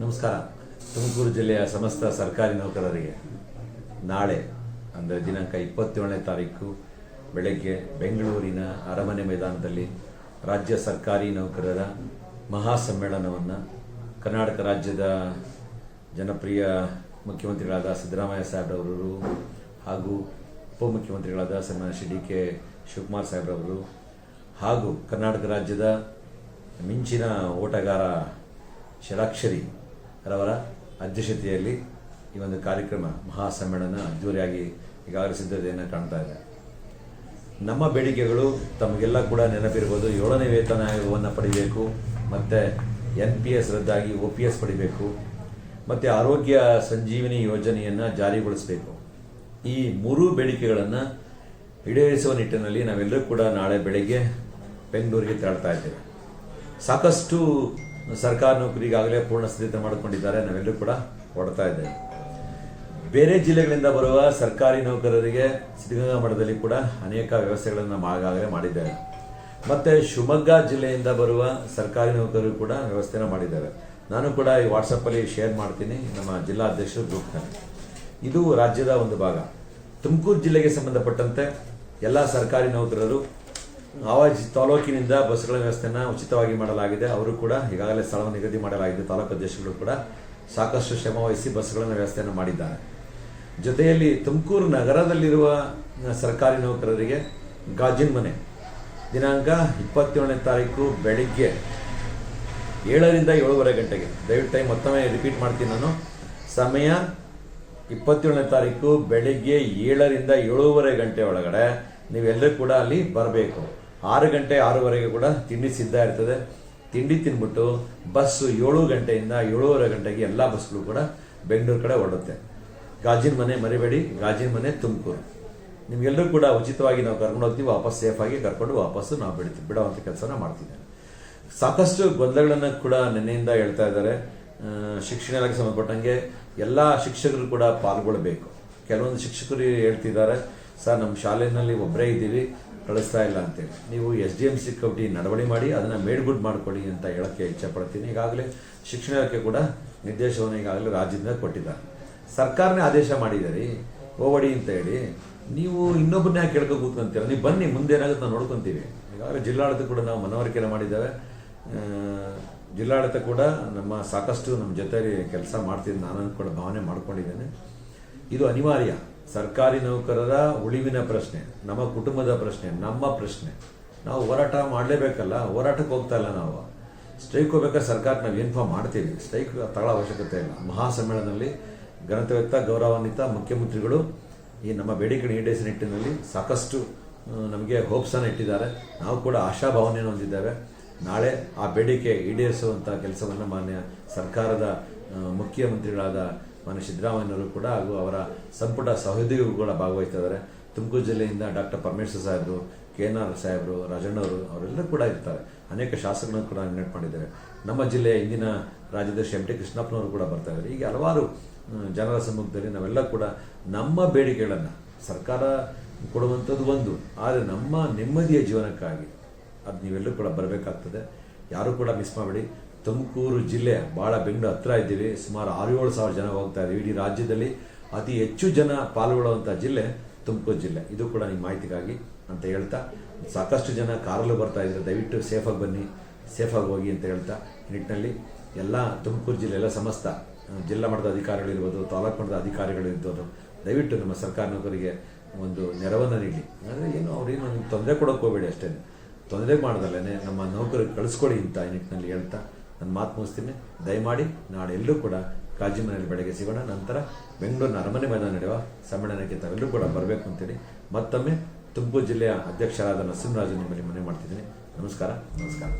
ನಮಸ್ಕಾರ. ತುಮಕೂರು ಜಿಲ್ಲೆಯ ಸಮಸ್ತ ಸರ್ಕಾರಿ ನೌಕರರಿಗೆ ನಾಳೆ, ಅಂದರೆ ದಿನಾಂಕ ಇಪ್ಪತ್ತೇಳನೇ ತಾರೀಕು ಬೆಳಗ್ಗೆ ಬೆಂಗಳೂರಿನ ಅರಮನೆ ಮೈದಾನದಲ್ಲಿ ರಾಜ್ಯ ಸರ್ಕಾರಿ ನೌಕರರ ಮಹಾಸಮ್ಮೇಳನವನ್ನು ಕರ್ನಾಟಕ ರಾಜ್ಯದ ಜನಪ್ರಿಯ ಮುಖ್ಯಮಂತ್ರಿಗಳಾದ ಸಿದ್ದರಾಮಯ್ಯ ಸಾಹೇಬ್ರವರು ಹಾಗೂ ಉಪಮುಖ್ಯಮಂತ್ರಿಗಳಾದ ಸನ್ಮಾನ ಶ್ರೀ ಡಿ ಕೆ ಶಿವಕುಮಾರ್ ಸಾಹೇಬ್ರವರು ಹಾಗೂ ಕರ್ನಾಟಕ ರಾಜ್ಯದ ಮಿಂಚಿನ ಓಟಗಾರ ಷಡಾಕ್ಷರಿ ರವರ ಅಧ್ಯಕ್ಷತೆಯಲ್ಲಿ ಈ ಒಂದು ಕಾರ್ಯಕ್ರಮ ಮಹಾಸಮ್ಮೇಳನ ಅದ್ದೂರಿಯಾಗಿ ಈಗಾಗಲೇ ಸಿದ್ಧತೆಯನ್ನು ಕಾಣ್ತಾ ಇದೆ. ನಮ್ಮ ಬೇಡಿಕೆಗಳು ತಮಗೆಲ್ಲ ಕೂಡ ನೆನಪಿರ್ಬೋದು. ಏಳನೇ ವೇತನ ಆಯೋಗವನ್ನು ಪಡಿಬೇಕು, ಮತ್ತು ಎನ್ ಪಿ ಎಸ್ ರದ್ದಾಗಿ ಒ ಪಿ ಎಸ್ ಪಡಿಬೇಕು, ಮತ್ತು ಆರೋಗ್ಯ ಸಂಜೀವಿನಿ ಯೋಜನೆಯನ್ನು ಜಾರಿಗೊಳಿಸಬೇಕು. ಈ ಮೂರು ಬೇಡಿಕೆಗಳನ್ನು ಈಡೇರಿಸುವ ನಿಟ್ಟಿನಲ್ಲಿ ನಾವೆಲ್ಲರೂ ಕೂಡ ನಾಳೆ ಬೆಳಗ್ಗೆ ಬೆಂಗಳೂರಿಗೆ ತೆರಳ್ತಾ ಇದ್ದೇವೆ. ಸಾಕಷ್ಟು ಸರ್ಕಾರ ನೌಕರಿಗಾಗಲೇ ಪೂರ್ಣ ಸಿದ್ಧತೆ ಮಾಡಿಕೊಂಡಿದ್ದಾರೆ. ನಾವೆಲ್ಲರೂ ಕೂಡ ಹೊಡ್ತಾ ಇದ್ದೇವೆ. ಬೇರೆ ಜಿಲ್ಲೆಗಳಿಂದ ಬರುವ ಸರ್ಕಾರಿ ನೌಕರರಿಗೆ ಸಿದ್ಧಗಂಗಾ ಮಠದಲ್ಲಿ ಕೂಡ ಅನೇಕ ವ್ಯವಸ್ಥೆಗಳನ್ನು ಆಗಾಗಲೇ ಮಾಡಿದ್ದೇವೆ ಮತ್ತು ಶಿವಮೊಗ್ಗ ಜಿಲ್ಲೆಯಿಂದ ಬರುವ ಸರ್ಕಾರಿ ನೌಕರರು ಕೂಡ ವ್ಯವಸ್ಥೆನ ಮಾಡಿದ್ದೇವೆ ನಾನು ಕೂಡ ಈ ವಾಟ್ಸಪ್ಪಲ್ಲಿ ಶೇರ್ ಮಾಡ್ತೀನಿ ನಮ್ಮ ಜಿಲ್ಲಾಧ್ಯಕ್ಷರು ಗ್ರೂಪ್ನಲ್ಲಿ ಇದು ರಾಜ್ಯದ ಒಂದು ಭಾಗ. ತುಮಕೂರು ಜಿಲ್ಲೆಗೆ ಸಂಬಂಧಪಟ್ಟಂತೆ ಎಲ್ಲ ಸರ್ಕಾರಿ ನೌಕರರು ಆವ ಜಿ- ತಾಲೂಕಿನಿಂದ ಬಸ್ಗಳ ವ್ಯವಸ್ಥೆಯನ್ನು ಉಚಿತವಾಗಿ ಮಾಡಲಾಗಿದೆ. ಅವರು ಕೂಡ ಈಗಾಗಲೇ ಸ್ಥಳವನ್ನು ನಿಗದಿ ಮಾಡಲಾಗಿದೆ. ತಾಲೂಕು ಅಧ್ಯಕ್ಷರು ಕೂಡ ಸಾಕಷ್ಟು ಶ್ರಮ ವಹಿಸಿ ಬಸ್ಗಳನ್ನು ವ್ಯವಸ್ಥೆಯನ್ನು ಮಾಡಿದ್ದಾರೆ. ಜೊತೆಯಲ್ಲಿ ತುಮಕೂರು ನಗರದಲ್ಲಿರುವ ಸರ್ಕಾರಿ ನೌಕರರಿಗೆ ಗಾಜಿನ ಮನೆ. ದಿನಾಂಕ ಇಪ್ಪತ್ತೇಳನೇ ತಾರೀಕು ಬೆಳಿಗ್ಗೆ ಏಳರಿಂದ ಏಳುವರೆ ಗಂಟೆಗೆ. ದಯವಿಟ್ಟು ಮತ್ತೊಮ್ಮೆ ರಿಪೀಟ್ ಮಾಡ್ತೀನಿ ನಾನು. ಸಮಯ ಇಪ್ಪತ್ತೇಳನೇ ತಾರೀಕು ಬೆಳಿಗ್ಗೆ ಏಳರಿಂದ ಏಳೂವರೆ ಗಂಟೆ ಒಳಗಡೆ. ನೀವೆಲ್ಲರೂ ಕೂಡ ಅಲ್ಲಿ ಬರಬೇಕು. ಆರು ಗಂಟೆ ಆರೂವರೆಗೆ ಕೂಡ ತಿಂಡಿ ಸಿದ್ಧ ಇರ್ತದೆ. ತಿಂಡಿ ತಿಂದ್ಬಿಟ್ಟು ಬಸ್ಸು ಏಳು ಗಂಟೆಯಿಂದ ಏಳೂವರೆ ಗಂಟೆಗೆ ಎಲ್ಲ ಬಸ್ಗಳು ಕೂಡ ಬೆಂಗಳೂರು ಕಡೆ ಹೊರಡುತ್ತೆ. ಗಾಜಿನ ಮನೆ ಮರಿಬೇಡಿ, ಗಾಜಿನ ಮನೆ ತುಮಕೂರು. ನಿಮ್ಗೆಲ್ಲರೂ ಕೂಡ ಉಚಿತವಾಗಿ ನಾವು ಕರ್ಕೊಂಡು ಹೋಗ್ತೀವಿ, ವಾಪಸ್ ಸೇಫಾಗಿ ಕರ್ಕೊಂಡು ವಾಪಸ್ಸು ನಾವು ಬಿಡ್ತೀವಿ, ಬಿಡೋವಂಥ ಕೆಲಸನ ಮಾಡ್ತಿದ್ದೇನೆ ಸಾಕಷ್ಟು ಗೊಂದಲಗಳನ್ನು ಕೂಡ ನಿನ್ನೆಯಿಂದ ಹೇಳ್ತಾ ಇದ್ದಾರೆ. ಶಿಕ್ಷಣ ಇಲಾಖೆ ಸಂಬಂಧಪಟ್ಟಂಗೆ ಎಲ್ಲ ಶಿಕ್ಷಕರು ಕೂಡ ಪಾಲ್ಗೊಳ್ಬೇಕು. ಕೆಲವೊಂದು ಶಿಕ್ಷಕರು ಹೇಳ್ತಿದ್ದಾರೆ, ಸರ್, ನಮ್ಮ ಶಾಲೆಯಲ್ಲಿ ಒಬ್ಬರೇ ಇದ್ದೀವಿ ಕಳಿಸ್ತಾ ಇಲ್ಲ ಅಂತೇಳಿ ನೀವು S D M C committee ನಡವಳಿ ಮಾಡಿ, ಅದನ್ನು ಮೇಡ್ಗುಡ್ ಮಾಡ್ಕೊಳ್ಳಿ ಅಂತ ಹೇಳಕ್ಕೆ ಇಚ್ಛೆಪಡ್ತೀನಿ. ಈಗಾಗಲೇ ಶಿಕ್ಷಣ ಇಲಾಖೆ ಕೂಡ ನಿರ್ದೇಶವನ್ನು ಈಗಾಗಲೇ ರಾಜ್ಯದಿಂದ ಕೊಟ್ಟಿದ್ದಾರೆ. ಸರ್ಕಾರನೇ ಆದೇಶ ಮಾಡಿದ್ದಾರೆ. ಹೋಗಡಿ ಅಂತ ಹೇಳಿ. ನೀವು ಇನ್ನೊಬ್ಬರನ್ನ ಯಾಕೆ ಕೇಳ್ಕೊ ಕೂತ್ಕೊಂತೀರ? ನೀವು ಬನ್ನಿ, ಮುಂದೆ ಏನಾಗುತ್ತೆ ನಾವು ನೋಡ್ಕೊತೀವಿ. ಈಗಾಗಲೇ ಜಿಲ್ಲಾಡಳಿತ ಕೂಡ ನಾವು ಮನವರಿಕೆ ಮಾಡಿದ್ದೇವೆ. ಜಿಲ್ಲಾಡಳಿತ ಕೂಡ ನಮ್ಮ ಸಾಕಷ್ಟು ನಮ್ಮ ಜೊತೆಲಿ ಕೆಲಸ ಮಾಡ್ತೀನಿ ನಾನು ಕೂಡ ಭಾವನೆ ಮಾಡ್ಕೊಂಡಿದ್ದೇನೆ. ಇದು ಅನಿವಾರ್ಯ. ಸರ್ಕಾರಿ ನೌಕರರ ಉಳಿವಿನ ಪ್ರಶ್ನೆ, ನಮ್ಮ ಕುಟುಂಬದ ಪ್ರಶ್ನೆ, ನಮ್ಮ ಪ್ರಶ್ನೆ. ನಾವು ಹೋರಾಟ ಮಾಡಲೇಬೇಕಲ್ಲ, ಹೋರಾಟಕ್ಕೆ ಹೋಗ್ತಾ ಇಲ್ಲ ನಾವು. ಸ್ಟ್ರೈಕ್ ಹೋಗ್ಬೇಕಾದ್ರೆ ಸರ್ಕಾರ ನಾವು ಇನ್ಫಾರ್ಮ್ ಮಾಡ್ತೀವಿ. ಸ್ಟ್ರೈಕ್ ತಗೊಳ್ಳೋ ಅವಶ್ಯಕತೆ ಇಲ್ಲ. ಮಹಾಸಮ್ಮೇಳನದಲ್ಲಿ ಘನತೆಯುಕ್ತ ಗೌರವಾನ್ವಿತ ಮುಖ್ಯಮಂತ್ರಿಗಳು ಈ ನಮ್ಮ ಬೇಡಿಕೆ ಈಡೇರಿಸಿದ ನಿಟ್ಟಿನಲ್ಲಿ ಸಾಕಷ್ಟು ನಮಗೆ ಹೋಪ್ಸನ್ನು ಇಟ್ಟಿದ್ದಾರೆ. ನಾವು ಕೂಡ ಆಶಾಭಾವನೆಯನ್ನು ಹೊಂದಿದ್ದೇವೆ. ನಾಳೆ ಆ ಬೇಡಿಕೆ ಈಡೇರಿಸುವಂಥ ಕೆಲಸವನ್ನು ಮಾನ್ಯ ಸರ್ಕಾರದ ಮುಖ್ಯಮಂತ್ರಿಗಳಾದ ಮಾನ್ಯ ಸಿದ್ದರಾಮಯ್ಯನವರು ಕೂಡ ಹಾಗೂ ಅವರ ಸಂಪುಟ ಸಹೋದ್ಯೋಗಿಗಳು ಕೂಡ ಭಾಗವಹಿಸ್ತಿದ್ದಾರೆ. ತುಮಕೂರು ಜಿಲ್ಲೆಯಿಂದ ಡಾಕ್ಟರ್ ಪರಮೇಶ್ವರ್ ಸಾಹೇಬರು ಕೆ ಎನ್ ಆರ್ ಸಾಹೇಬರು, ರಾಜಣ್ಣವರು ಅವರೆಲ್ಲರೂ ಕೂಡ ಇರ್ತಾರೆ. ಅನೇಕ ಶಾಸಕರನ್ನು ಕೂಡ ನೆನಪು ಮಾಡಿದ್ದಾರೆ. ನಮ್ಮ ಜಿಲ್ಲೆಯ ಇಂದಿನ ರಾಜ್ಯಾಧ್ಯಕ್ಷ ಎಂ ಟಿ ಕೃಷ್ಣಪ್ಪನವರು ಕೂಡ ಬರ್ತಾ ಇದ್ದಾರೆ. ಹೀಗೆ ಹಲವಾರು ಜನರ ಸಮ್ಮುಖದಲ್ಲಿ ನಾವೆಲ್ಲ ಕೂಡ ನಮ್ಮ ಬೇಡಿಕೆಗಳನ್ನು ಸರ್ಕಾರ ಕೊಡುವಂಥದ್ದು ಒಂದು. ಆದರೆ ನಮ್ಮ ನೆಮ್ಮದಿಯ ಜೀವನಕ್ಕಾಗಿ ಅದು ನೀವೆಲ್ಲರೂ ಕೂಡ ಬರಬೇಕಾಗ್ತದೆ. ಯಾರೂ ಕೂಡ ಮಿಸ್ ಮಾಡಬೇಡಿ. ತುಮಕೂರು ಜಿಲ್ಲೆ ಭಾಳ ಬೆಂಗಳೂರು ಹತ್ರ ಇದ್ದೀವಿ. ಸುಮಾರು ಆರು ಏಳು ಸಾವಿರ ಜನ ಹೋಗ್ತಾ ಇದ್ದೀವಿ. ಇಡೀ ರಾಜ್ಯದಲ್ಲಿ ಅತಿ ಹೆಚ್ಚು ಜನ ಪಾಲ್ಗೊಳ್ಳುವಂಥ ಜಿಲ್ಲೆ ತುಮಕೂರು ಜಿಲ್ಲೆ. ಇದು ಕೂಡ ನಿಮ್ಮ ಮಾಹಿತಿಗಾಗಿ ಅಂತ ಹೇಳ್ತಾ, ಸಾಕಷ್ಟು ಜನ ಕಾರಲ್ಲೂ ಬರ್ತಾ ಇದ್ದಾರೆ. ದಯವಿಟ್ಟು ಸೇಫಾಗಿ ಬನ್ನಿ ಸೇಫಾಗಿ ಹೋಗಿ ಅಂತ ಹೇಳ್ತಾ ನಿಟ್ಟಿನಲ್ಲಿ ಎಲ್ಲ ತುಮಕೂರು ಜಿಲ್ಲೆ, ಎಲ್ಲ ಸಮಸ್ತ ಜಿಲ್ಲಾ ಮಟ್ಟದ ಅಧಿಕಾರಿಗಳಿರ್ಬೋದು ತಾಲೂಕು ಮಟ್ಟದ ಅಧಿಕಾರಿಗಳಿರ್ಬೋದು ದಯವಿಟ್ಟು ನಮ್ಮ ಸರ್ಕಾರ ನೌಕರಿಗೆ ಒಂದು ನೆರವನ್ನು ನೀಡಿ. ಅಂದರೆ ಏನು ಅವ್ರೇನು ತೊಂದರೆ ಕೊಡೋಕೆ ಹೋಗಬೇಡಿ ಅಷ್ಟೇ ತೊಂದರೆ ಮಾಡ್ದಲ್ಲೇ ನಮ್ಮ ನೌಕರಿಗೆ ಕಳಿಸ್ಕೊಡಿ ಅಂತ ಈ ನಿಟ್ಟಿನಲ್ಲಿ ಹೇಳ್ತಾ ನನ್ನ ಮಾತು ಮುಗಿಸ್ತೀನಿ. ದಯಮಾಡಿ ನಾಳೆ ಎಲ್ಲರೂ ಕೂಡ ಕಾಜಿ ಮನೆಯಲ್ಲಿ ಬೆಳಗ್ಗೆ ಸಿಗೋಣ, ನಂತರ ಬೆಂಗಳೂರಿನ ಅರಮನೆ ಮೈದಾನ ನಡೆಯುವ ಸಮ್ಮೇಳನಕ್ಕೆ ತಾವೆಲ್ಲರೂ ಕೂಡ ಬರಬೇಕು ಅಂತೇಳಿ ಮತ್ತೊಮ್ಮೆ ತುಮಕೂರು ಜಿಲ್ಲೆಯ ಅಧ್ಯಕ್ಷರಾದ ನರಸಿಂಹರಾಜು ನಿಮ್ಮಲ್ಲಿ ಮನೆ ಮಾಡ್ತಿದ್ದೀನಿ. ನಮಸ್ಕಾರ ನಮಸ್ಕಾರ.